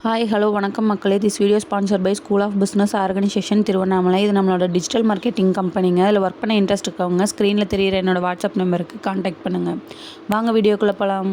Hi hello வணக்கம் மக்களே. This video sponsor by school of business organisation Tiruvannamalai இது நம்மளோட டிஜிட்டல் மார்க்கெட்டிங் கம்பெனிங்க இதில் ஒர்க் பண்ண இன்ட்ரெஸ்ட் இருக்கவங்க ஸ்க்ரீனில் தெரிகிற என்னோட வாட்ஸ்அப் நம்பருக்கு காண்டாக்ட் பண்ணுங்கள் வாங்க வீடியோக்குள்ளே போகலாம்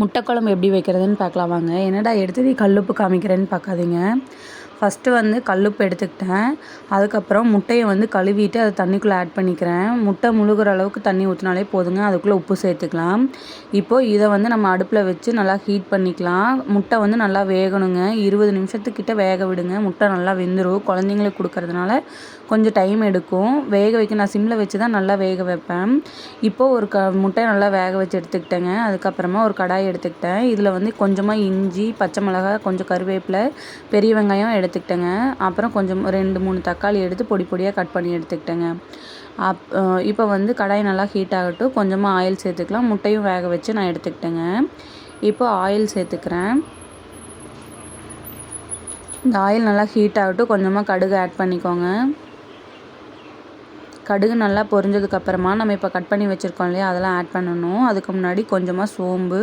முட்டை குழம்பு எப்படி வைக்கிறதுன்னு பார்க்கலாம் வாங்க. என்னடா எடுத்தது கல்லுப்பு காமிக்கிறேன்னு பார்க்காதீங்க. ஃபஸ்ட்டு வந்து கல்லுப்பு எடுத்துக்கிட்டேன். அதுக்கப்புறம் முட்டையை வந்து கழுவிட்டு அதை தண்ணிக்குள்ளே ஆட் பண்ணிக்கிறேன். முட்டை முழுகிற அளவுக்கு தண்ணி ஊற்றினாலே போதுங்க. அதுக்குள்ளே உப்பு சேர்த்துக்கலாம். இப்போது இதை வந்து நம்ம அடுப்பில் வச்சு நல்லா ஹீட் பண்ணிக்கலாம். முட்டை வந்து நல்லா வேகணுங்க. இருபது நிமிஷத்துக்கிட்ட வேக விடுங்க. முட்டை நல்லா வெந்துடும் குழந்தைங்களுக்கு கொடுக்கறதுனால கொஞ்சம் டைம் எடுக்கும். வேக வைக்க நான் சிம்மில் வச்சு தான் நல்லா வேக வைப்பேன். இப்போது ஒரு க முட்டையை நல்லா வேக வச்சு எடுத்துக்கிட்டேங்க. அதுக்கப்புறமா ஒரு கடாய் எடுத்துக்கிட்டேன். இதில் வந்து கொஞ்சமாக இஞ்சி பச்சை மிளகாய் கொஞ்சம் கருவேப்பிலை பெரிய வெங்காயம் எடுத்து எடுத்துக்கிட்டேங்க. அப்புறம் கொஞ்சம் ரெண்டு மூணு தக்காளி எடுத்து பொடி பொடியாக கட் பண்ணி எடுத்துக்கிட்டேங்க. அப் இப்போ வந்து கடாய் நல்லா ஹீட் ஆகட்டும். கொஞ்சமாக ஆயில் சேர்த்துக்கலாம். முட்டையும் வேக வச்சு நான் எடுத்துக்கிட்டேங்க. இப்போ ஆயில் சேர்த்துக்கிறேன். இந்த ஆயில் நல்லா ஹீட் ஆகட்டும். கொஞ்சமாக கடுகு ஆட் பண்ணிக்கோங்க. கடுகு நல்லா பொரிஞ்சதுக்கப்புறமா நம்ம இப்போ கட் பண்ணி வச்சுருக்கோம் இல்லையா? அதெல்லாம் ஆட் பண்ணணும். அதுக்கு முன்னாடி கொஞ்சமாக சோம்பு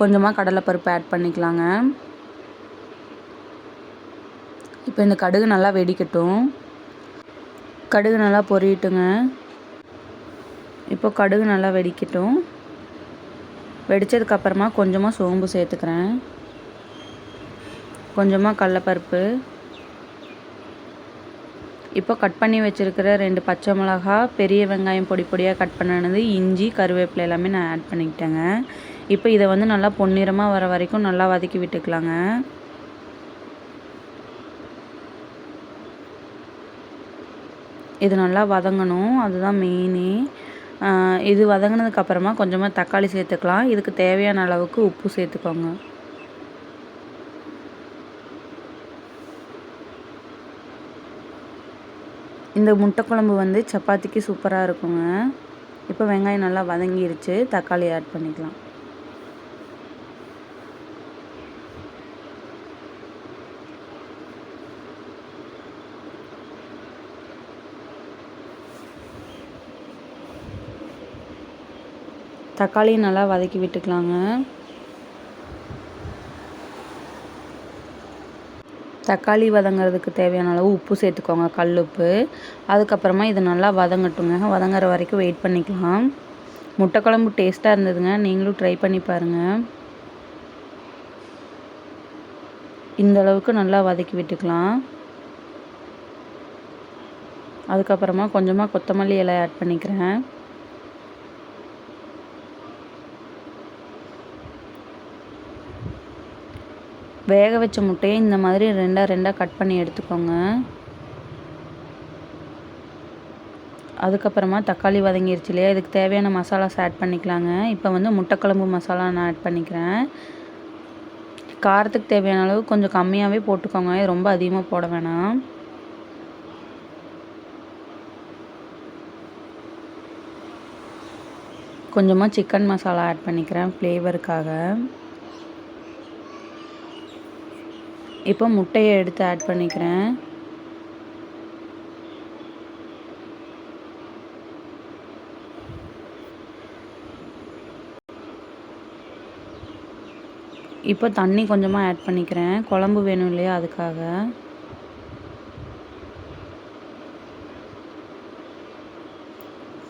கொஞ்சமாக கடலைப்பருப்பு ஆட் பண்ணிக்கலாங்க. இப்போ இந்த கடுகு நல்லா வெடிக்கட்டும். கடுகு நல்லா பொரியட்டுங்க இப்போ கடுகு நல்லா வெடிக்கட்டும். வெடித்ததுக்கப்புறமா கொஞ்சமாக சோம்பு சேர்த்துக்கிறேன். கொஞ்சமாக கடலப்பருப்பு. இப்போ கட் பண்ணி வச்சுருக்கிற ரெண்டு பச்சை மிளகா பெரிய வெங்காயம் பொடி பொடியாக கட் பண்ணினது இஞ்சி கருவேப்பிலை எல்லாமே நான் ஆட் பண்ணிக்கிட்டேங்க. இப்போ இதை வந்து நல்லா பொன்னிறமாக வர வரைக்கும் நல்லா வதக்கி விட்டுக்கலாங்க. இது நல்லா வதங்கணும். அதுதான் மெயினே இது வதங்கினதுக்கப்புறமா கொஞ்சமாக தக்காளி சேர்த்துக்கலாம். இதுக்கு தேவையான அளவுக்கு உப்பு சேர்த்துக்கோங்க. இந்த முட்டை குழம்பு வந்து சப்பாத்திக்கு சூப்பராக இருக்குங்க. இப்போ வெங்காயம் நல்லா வதங்கிருச்சு. தக்காளி ஆட் பண்ணிக்கலாம். தக்காளியை நல்லா வதக்கி விட்டுக்கலாங்க. தக்காளி வதங்கிறதுக்கு தேவையான அளவு உப்பு சேர்த்துக்கோங்க கல் உப்பு. அதுக்கப்புறமா இது நல்லா வதங்கட்டுங்க. வதங்குற வரைக்கும் வெயிட் பண்ணிக்கலாம். முட்டை குழம்பு டேஸ்ட்டாக இருந்ததுங்க. நீங்களும் ட்ரை பண்ணி பாருங்கள் இந்த அளவுக்கு நல்லா வதக்கி விட்டுக்கலாம். அதுக்கப்புறமா கொஞ்சமாக கொத்தமல்லி இலை ஆட் பண்ணிக்கிறேன். வேக வச்ச முட்டையை இந்த மாதிரி ரெண்டாக ரெண்டாக கட் பண்ணி எடுத்துக்கோங்க. அதுக்கப்புறமா தக்காளி வதங்கிருச்சு இல்லையா? இதுக்கு தேவையான மசாலாஸ் ஆட் பண்ணிக்கலாங்க. இப்போ வந்து முட்டைக்குழம்பு மசாலா நான் ஆட் பண்ணிக்கிறேன். காரத்துக்கு தேவையான அளவு கொஞ்சம் கம்மியாகவே போட்டுக்கோங்க. இது ரொம்ப அதிகமாக போட வேணாம். கொஞ்சமாக சிக்கன் மசாலா ஆட் பண்ணிக்கிறேன் ஃப்ளேவருக்காக. இப்போ முட்டையை எடுத்து ஆட் பண்ணிக்கிறேன். இப்போ தண்ணி கொஞ்சமாக ஆட் பண்ணிக்கிறேன். குழம்பு வேணும் இல்லையா அதுக்காக.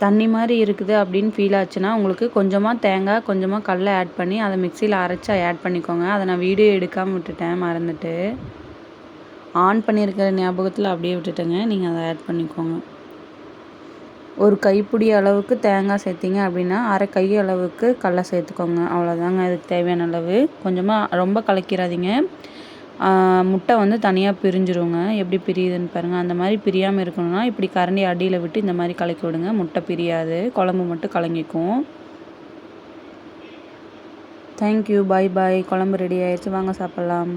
தண்ணி மாதிரி இருக்குது அப்படின்னு ஃபீல் ஆச்சுன்னா உங்களுக்கு கொஞ்சமாக தேங்காய் கொஞ்சமாக கடலை ஆட் பண்ணி அதை மிக்சியில் அரைச்சி ஆட் பண்ணிக்கோங்க. அதை நான் வீடியோ எடுக்காமல் விட்டுட்டேன் மறந்துட்டு. ஆன் பண்ணியிருக்கிற ஞாபகத்தில் அப்படியே விட்டுட்டேங்க. நீங்கள் அதை ஆட் பண்ணிக்கோங்க. ஒரு கைப்பிடி அளவுக்கு தேங்காய் சேர்த்திங்க அப்படின்னா அரை கை அளவுக்கு கடலை சேர்த்துக்கோங்க. அவ்வளோதாங்க அதுக்கு தேவையான அளவு. கொஞ்சமாக ரொம்ப கலக்கிறாதீங்க. முட்டை வந்து தனியாக பிரிஞ்சிருங்க. எப்படி பிரியுதுன்னு பாருங்கள் அந்த மாதிரி பிரியாமல் இருக்கணும்னா இப்படி கரண்டி அடியில் விட்டு இந்த மாதிரி கலக்கி விடுங்க. முட்டை பிரியாது. குழம்பு மட்டும் கலங்கிக்கும். தேங்க்யூ பாய் பாய் குழம்பு ரெடி ஆயிடுச்சு வாங்க சாப்பிட்லாம்.